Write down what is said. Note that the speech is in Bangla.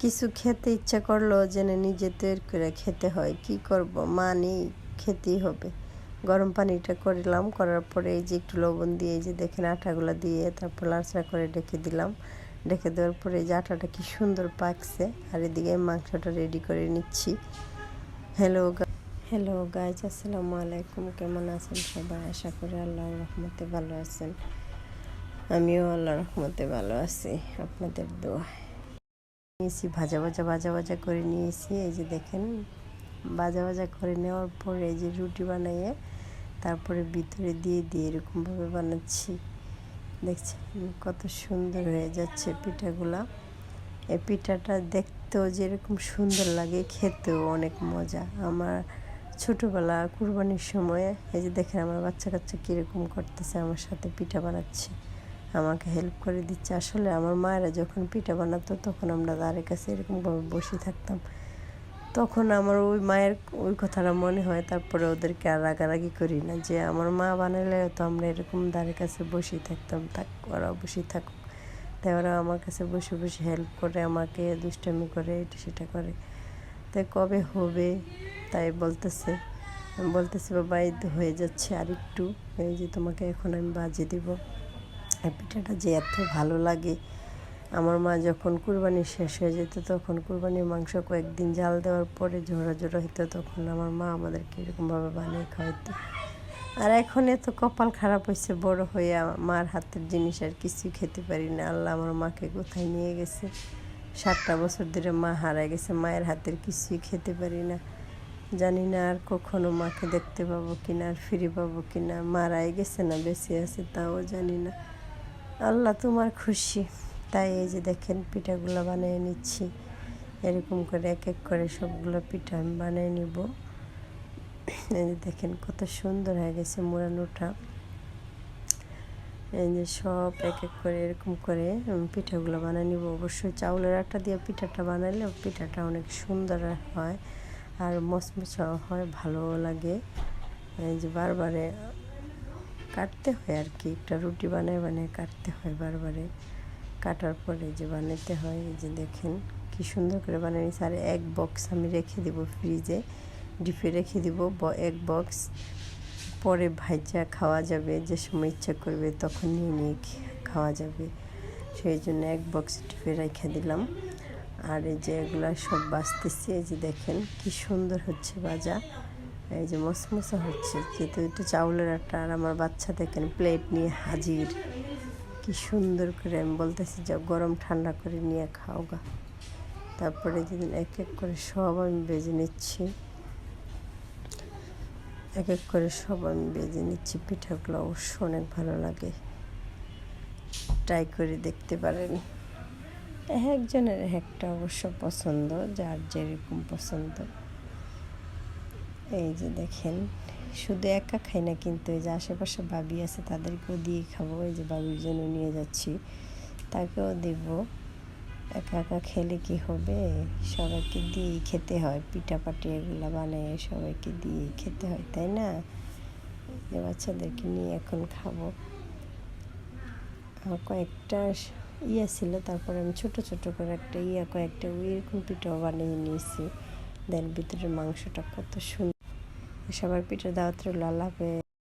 কিছু খেতে ইচ্ছা করল জেনে নিজে তৈরি করে খেতে হয়। কি করব? মা নেই, খেতেই হবে। গরম পানিটা করলাম, করার পরে এই যে একটু লবণ দিয়ে এই যে দেখেন আটাগুলো দিয়ে তারপর লাচড়া করে ডেকে দিলাম। ডেকে দেওয়ার পরে এই যে আটাটা কি সুন্দর পাকছে। আর এদিকে মাংসটা রেডি করে নিচ্ছি। হ্যালো হ্যালো গাইজ আসসালামু আলাইকুম। কেমন আছেন সবাই? আশা করি আল্লাহ রহমতে ভালো আছেন। আমিও আল্লাহর রহমতে ভালো আছি। আপনাদের দোয়া। নিয়েছি, ভাজা ভাজা ভাজা ভাজা করে নিয়েছি। এই যে দেখেন, ভাজা ভাজা করে নেওয়ার পরে এই যে রুটি বানাইয়ে তারপরে ভিতরে দিয়ে দিয়ে এরকমভাবে বানাচ্ছি। দেখছেন কত সুন্দর হয়ে যাচ্ছে পিঠাগুলা। এই পিঠাটা দেখতেও যেরকম সুন্দর লাগে, খেতেও অনেক মজা। আমার ছোটোবেলা কুরবানির সময়, এই যে দেখেন আমার বাচ্চা কাচ্চা কীরকম করতেছে, আমার সাথে পিঠা বানাচ্ছে। আমাকে হেল্প করে দিচ্ছে। আসলে আমার মায়েরা যখন পিঠা বানাতো, তখন আমরা দাঁড়ের কাছে এরকমভাবে বসে থাকতাম। তখন আমার ওই মায়ের ওই কথাটা মনে হয়, তারপরে ওদেরকে আর রাগারাগি করি না যে, আমার মা বানালে তো আমরা এরকম দাঁড়ের কাছে বসেই থাকতাম, থাক, ওরা বসেই থাকুক। তাই ওরা আমার কাছে বসে বসে হেল্প করে, আমাকে দুষ্টামি করে, এটা সেটা করে। তাই কবে হবে? তাই বলতেছে। আমি বলতেছি, বাবা, এই হয়ে যাচ্ছে আর একটু এই যে তোমাকে এখন আমি বাজিয়ে দিব। আর পিঠাটা যে এত ভালো লাগে। আমার মা যখন কুরবানি শেষ হয়ে যেত, তখন কুরবানির মাংস কয়েকদিন জাল দেওয়ার পরে ঝোড়া ঝোড়া হতো তখন আমার মা আমাদেরকে এরকমভাবে বানিয়ে খাওয়াইতো। আর এখন এত কপাল খারাপ হয়েছে বড় হয়ে মার হাতের জিনিস আর কিছুই খেতে পারি না। আল্লাহ আমার মাকে কোথায় নিয়ে গেছে? সাতটা বছর ধরে মা হারায় গেছে, মায়ের হাতের কিছুই খেতে পারি না। জানি না আর কখনো মাকে দেখতে পাবো কিনা, আর ফিরে পাবো কিনা। মারাই গেছে না, বেঁচে আছে, তাও জানি না। আল্লাহ তোমার খুশি। তাই এই যে দেখেন পিঠাগুলো বানিয়ে নিচ্ছি। এরকম করে এক এক করে সবগুলো পিঠা আমি বানিয়ে নিব। এই যে দেখেন কত সুন্দর হয়ে গেছে মোড়ানোটা। এই যে সব এক এক করে এরকম করে পিঠাগুলো বানিয়ে নিব। অবশ্যই চাউলের আটা দিয়ে পিঠাটা বানালে পিঠাটা অনেক সুন্দর হয় আর মচমচাও হয়, ভালোও লাগে। এই যে বারবারে কাটতে হয় আর কি। একটা রুটি বানায়, বানিয়ে কাটতে হয় বারবারে। কাটার পরে যে বানাতে হয়, এই যে দেখেন কি সুন্দর করে বানিয়ে নিয়েছি আর এক বক্স আমি রেখে দিব ফ্রিজে ডিপে রেখে দিব এক বক্স পরে ভাইজা খাওয়া যাবে, যে সময় ইচ্ছা করবে তখন নিয়ে নিয়ে খাওয়া যাবে। সেই জন্য এক বক্স ডিপে রেখে দিলাম। আর এই যে এগুলা সব বাঁচতেছি, এই যে দেখেন কি সুন্দর হচ্ছে বাজা এই যে মশমশা হচ্ছে যেহেতু একটু চাউলের আটা আর আমার বাচ্চা দেখেন প্লেট নিয়ে হাজির। কি সুন্দর করে আমি বলতেছি যে গরম ঠান্ডা করে নিয়ে খাও গা। তারপরে যেদিন এক এক করে সব আমি বেজে নিচ্ছি। এক এক করে সব আমি বেজে নিচ্ছি। পিঠাগুলো অবশ্য অনেক ভালো লাগে। ট্রাই করে দেখতে পারেন। একজনের একটা অবশ্য পছন্দ, যার যেরকম পছন্দ। এই যে দেখেন, শুধু একা খাই না কিন্তু এই যে আশেপাশে বাবি আছে, তাদেরকেও দিয়ে খাব, এই যে বাবির জন্য নিয়ে যাচ্ছি, তাকেও দেব। একা একা খেলে কি হবে? সবাইকে দিয়েই খেতে হয় পিঠা পাটি এগুলো বানিয়ে সবাইকে দিয়ে খেতে হয়, তাই না? যে বাচ্চাদেরকে নিয়ে এখন খাব। কয়েকটা ইয়ে ছিল, তারপরে আমি ছোট ছোট করে একটা ইয়া, কয়েকটা এরকম পিঠাও বানিয়ে নিয়েছি। দেন ভিতরের মাংসটা কত সুন্দর সবার পিঠে দাওয়াত রইল আল্লাহ